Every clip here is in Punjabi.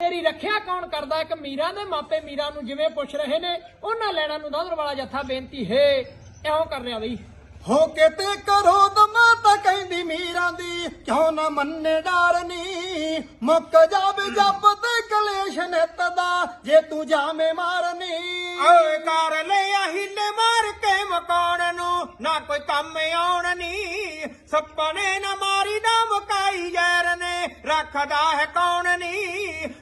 ਤੇਰੀ ਰੱਖਿਆ ਕੌਣ ਕਰਦਾ? ਇੱਕ ਮੀਰਾਂ ਦੇ ਮਾਪੇ ਮੀਰਾਂ ਨੂੰ ਜਿਵੇਂ ਪੁੱਛ ਰਹੇ ਨੇ ਉਹਨਾਂ ਲੈਣਾ ਨੂੰ ਦਾਦਰ ਵਾਲਾ ਜੱਥਾ ਬੇਨਤੀ ਹੈ। ਇਉਂ ਕਰ ਰਿਹਾ ਬਈ। ਹੋ ਕੇ ਤੇ ਕਰੋ ਦਮਾ ਤਾਂ ਕਹਿੰਦੀ ਮੀਰਾਂ ਦੀ ਕਿਉਂ ਨਾ ਮੰਨੇ ਡਾਰਨੀ ਮੁੱਕ ਜਾਵੇ ਜੱਬ ਤੇ ਕਲੇਸ਼ ਨਿਤ ਦਾ ਜੇ ਤੂੰ ਜਾਵੇਂ ਮਾਰਨੀ ਓਏ ਕਰ ਲਿਆ ਹਿੱਲੇ ਮਾਰ ਕੇ ਮਕਾਨ ਨੂੰ ਨਾ ਕੋਈ ਕੰਮ ਆਉਣ ਨੀ। ਨਾ ਮਾਰੀ ਨਾ ਨੇ ਰੱਖਦਾ ਹੈ ਕੌਣ ਨੀ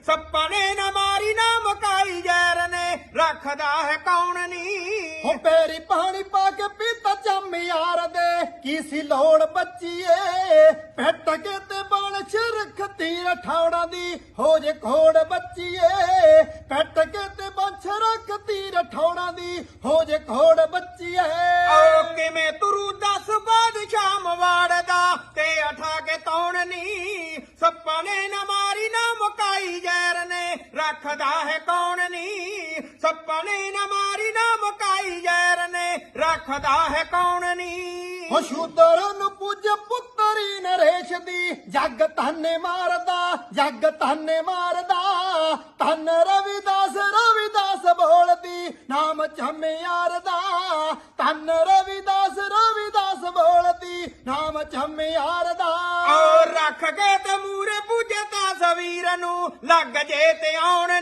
ਸੱਪਨੇ ਨਾ ਮਾਰੀ, ਨਾ ਮੁਕਾਈ ਯਾਰ ਨੇ। ਰੱਖਦਾ ਹੈ ਕੌਣ ਨੀ ਹੋ ਪੈਰੀ ਪਾਣੀ ਪਾ ਕੇ ਪੀਤਾ ਚੰਮ ਯਾਰ ਦੇ। ਕੀ ਸੀ ਲੋੜ ਬੱਚੀਏ? ਪੈਟ ਕੇ ਤੇ ਬਣ ਛਰਖਤੀ ਠਾਉਣਾ ਦੀ। ਹੋ ਜੇ ਖੋੜ ਬੱਚੀਏ, ਪੈਟ ਕੇ ਤੇ ਰੱਖਦਾ ਹੈ ਕੌਣ ਨੀ? ਸੱਪਨੇ ਨਾ ਮਾਰੀ ਨਾ ਮੁਕਾਈ ਜ਼ਹਿਰ ਨੇ। ਰੱਖਦਾ ਹੈ ਕੌਣ ਨੀ? ਹੋ ਸ਼ੂਦਰ ਨੂੰ ਪੂਜ ਪੁੱਤਰੀ ਨਰੇਸ਼ ਦੀ। ਜੱਗ ਤਾਨੇ ਮਾਰਦਾ ਜੱਗ ਤਾਨੇ ਮਾਰਦਾ। ਤਨ ਰਵਿਦਾਸ ਰਵਿਦਾਸ ਬੋਲਦੀ ਨਾਮ ਚੰਮੇ ਯਾਰ ਦਾ ਤਨ ਰਵਿਦਾਸ ਰਵਿਦਾਸ ਬੋਲਦੀ ਨਾਮ ਚੰਮੇ ਯਾਰ ਦਾ ਓ ਰੱਖ ਕੇ ਤੇ ਮੂਰੇ ਪੂਜੇ ਤਾਂ ਸਵੀਰ ਨੂੰ। ਲੱਗ ਜੇ ਤੇ ਆਉਣ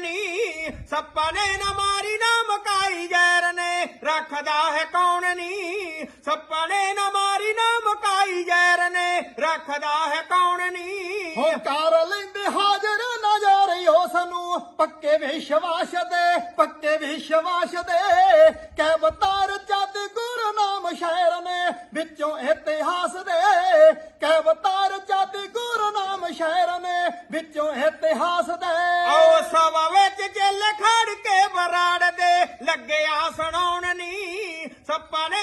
ਨੀ ਸੱਪਨੇ ਨਾ ਮਾਰੀ ਨਾ ਮਕਾਈ ਜ਼ਹਿਰ ਨੇ। ਰੱਖਦਾ ਹੈ ਕੌਣ ਨੀ? ਸੱਪਨੇ ਨਾ ਮਾਰੀ ਨਾ ਮਕਾਈ ਜ਼ਹਿਰ ਨੇ। ਰੱਖਦਾ ਹੈ ਕੌਣ ਨੀ? ਹੋ ਕਰ ਲੈਂਦੇ ਹਾਜ਼ਰ ਨਜ਼ਾਰੇ ਉਸ ਨੂੰ ਪੱਕੇ ਵਿਸ਼ਵਾਸ ਦੇ ਪੱਕੇ ਵਿਸ਼ਵਾਸ ਦੇ। ਕੈ ਬਤਾਰ ਜਦ ਗੁਰੂ ਨਾਮ ਸ਼ਾਇਰ ਨੇ ਵਿੱਚੋਂ ਇਤਿਹਾਸ ਦੇ। ਕੈ ਬਤਾਰ ਜਦ ਗੁਰੂ ਨਾਮ ਸ਼ਾਇਰ ਨੇ ਵਿੱਚੋਂ ਇਤਿਹਾਸ ਦੇ। ਓ ਸਭਾ ਦੇ